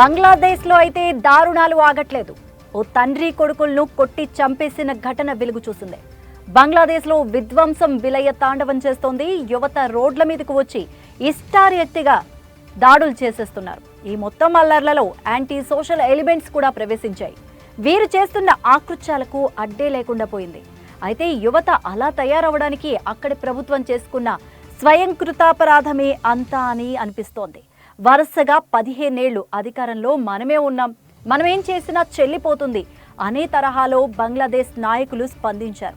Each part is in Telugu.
బంగ్లాదేశ్లో అయితే దారుణాలు ఆగట్లేదు. ఓ తండ్రి కొడుకులను కొట్టి చంపేసిన ఘటన వెలుగు చూసింది. బంగ్లాదేశ్లో విధ్వంసం విలయ తాండవం చేస్తోంది. యువత రోడ్ల మీదకు వచ్చి ఇష్టారి ఎత్తిగా దాడులు చేసేస్తున్నారు. ఈ మొత్తం అల్లర్లలో యాంటీ సోషల్ ఎలిమెంట్స్ కూడా ప్రవేశించాయి. వీరు చేస్తున్న ఆకృత్యాలకు అడ్డే లేకుండా పోయింది. అయితే యువత అలా తయారవడానికి అక్కడి ప్రభుత్వం చేసుకున్న స్వయం కృతాపరాధమే అంతా అని అనిపిస్తోంది. వరుసగా పదిహేనేళ్ళు అధికారంలో మనమే ఉన్నాం. మనమేం చేసినా చెల్లిపోతుంది. అనే తరహాలో బంగ్లాదేశ్ నాయకులు స్పందించారు.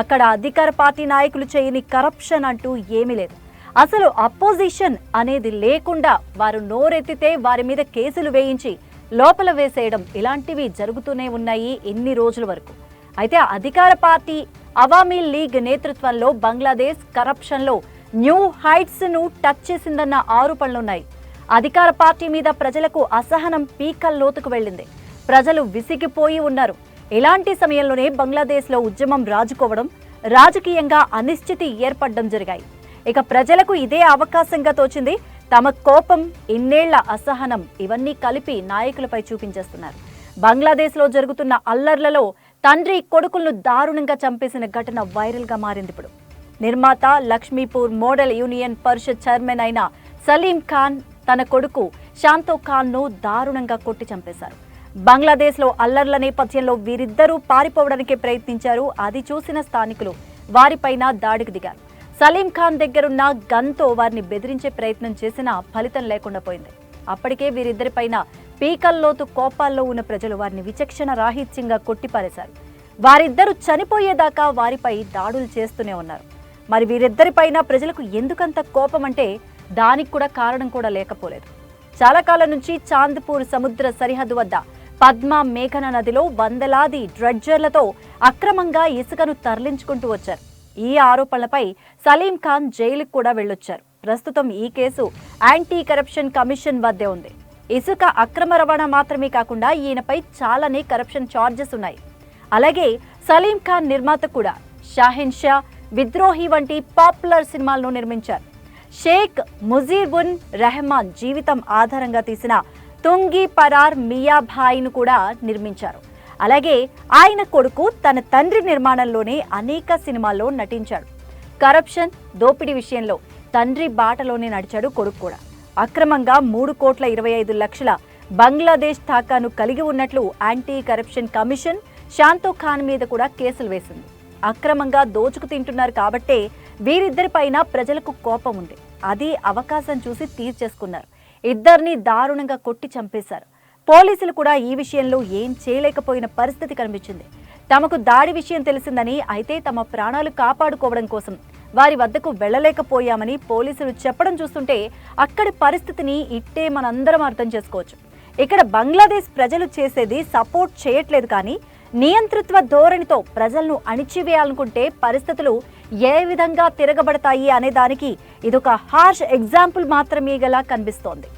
అక్కడ అధికార పార్టీ నాయకులు చేయని కరప్షన్ అంటూ ఏమీ లేదు. అసలు అపోజిషన్ అనేది లేకుండా వారు నోరెత్తితే వారి మీద కేసులు వేయించి లోపల వేసేయడం ఇలాంటివి జరుగుతూనే ఉన్నాయి ఎన్ని రోజుల వరకు. అయితే అధికార పార్టీ అవామీ లీగ్ నేతృత్వంలో బంగ్లాదేశ్ కరప్షన్లో న్యూ హైట్స్ను టచ్ చేసిందన్న ఆరోపణలున్నాయి. అధికార పార్టీ మీద ప్రజలకు అసహనం పీకల్ లోతుకు వెళ్ళింది. ప్రజలు విసిగిపోయి ఉన్నారు. ఇలాంటి సమయంలోనే బంగ్లాదేశ్లో ఉద్యమం రాజుకోవడం రాజకీయంగా అనిశ్చితి ఏర్పడడం జరిగాయి. ఇక ప్రజలకు ఇదే అవకాశంగా తోచింది తమ కోపం ఇన్నేళ్ళ అసహనం ఇవన్నీ కలిపి నాయకులపై చూపించేస్తున్నారు. బంగ్లాదేశ్లో జరుగుతున్న అల్లర్లలో తండ్రి కొడుకులను దారుణంగా చంపేసిన ఘటన వైరల్గా మారింది ఇప్పుడు. నిర్మాత Lakshmipur model union Parishad chairman అయిన సలీం ఖాన్ తన కొడుకు శాంతో ఖాన్ను దారుణంగా కొట్టి చంపేశారు. బంగ్లాదేశ్లో అల్లర్ల నేపథ్యంలో వీరిద్దరూ పారిపోవడానికి ప్రయత్నించారు. అది చూసిన స్థానికులు వారిపైన దాడికి దిగారు. సలీం ఖాన్ దగ్గరున్న గన్తో వారిని బెదిరించే ప్రయత్నం చేసినా ఫలితం లేకుండా పోయింది. అప్పటికే వీరిద్దరిపైన పీకల్లోతు కోపాల్లో ఉన్న ప్రజలు వారిని విచక్షణ రాహిత్యంగా కొట్టిపారేశారు. వారిద్దరూ చనిపోయేదాకా వారిపై దాడులు చేస్తూనే ఉన్నారు. మరి వీరిద్దరిపైన ప్రజలకు ఎందుకంత కోపం అంటే దానికి కూడా కారణం కూడా లేకపోలేదు. చాలా కాలం నుంచి చాంద్పూర్ సముద్ర సరిహద్దు వద్ద పద్మ మేఘన నదిలో వందలాది డ్రెడ్జర్లతో అక్రమంగా ఇసుకను తరలించుకుంటూ వచ్చారు. ఈ ఆరోపణలపై సలీం ఖాన్ జైలుకు కూడా వెళ్ళొచ్చారు. ప్రస్తుతం ఈ కేసు యాంటీ కరప్షన్ కమిషన్ వద్దే ఉంది. ఇసుక అక్రమ రవాణా మాత్రమే కాకుండా ఈయనపై చాలానే కరప్షన్ ఛార్జెస్ ఉన్నాయి. అలాగే సలీం ఖాన్ నిర్మాత కూడా షాహిన్ షా విద్రోహి వంటి పాపులర్ సినిమాలను నిర్మించారు. షేక్ ముజీబున్ రెహమాన్ జీవితం ఆధారంగా తీసిన తుంగి పరార్ మియాభాయిను కూడా నిర్మించారు. అలాగే ఆయన కొడుకు తన తండ్రి నిర్మాణంలోనే అనేక సినిమాల్లో నటించాడు. కరప్షన్ దోపిడీ విషయంలో తండ్రి బాటలోనే నడిచాడు కొడుకు కూడా. అక్రమంగా మూడు కోట్ల ఇరవై ఐదు లక్షల బంగ్లాదేశ్ థాకాను కలిగి ఉన్నట్లు anti corruption commission Shanto Khan మీద కూడా కేసులు వేసింది. అక్రమంగా దోచుకు తింటున్నారు కాబట్టే వీరిద్దరిపైన ప్రజలకు కోపం ఉంది. అది అవకాశం చూసి తీర్చేసుకున్నారు. ఇద్దరిని దారుణంగా కొట్టి చంపేశారు. పోలీసులు కూడా ఈ విషయంలో ఏం చేయలేకపోయిన పరిస్థితి కనిపించింది. తమకు దాడి విషయం తెలిసిందని అయితే తమ ప్రాణాలు కాపాడుకోవడం కోసం వారి వద్దకు వెళ్ళలేకపోయామని పోలీసులు చెప్పడం చూస్తుంటే అక్కడి పరిస్థితిని ఇట్టే మనందరం అర్థం చేసుకోవచ్చు. ఇక్కడ బంగ్లాదేశ్ ప్రజలు చేసేది సపోర్ట్ చేయట్లేదు కానీ నియంతృత్వ ధోరణితో ప్రజలను అణిచివేయాలనుకుంటే పరిస్థితులు ఏ విధంగా తిరగబడతాయి అనే దానికి ఇదొక హార్ష్ ఎగ్జాంపుల్ మాత్రమే గలా కనిపిస్తోంది.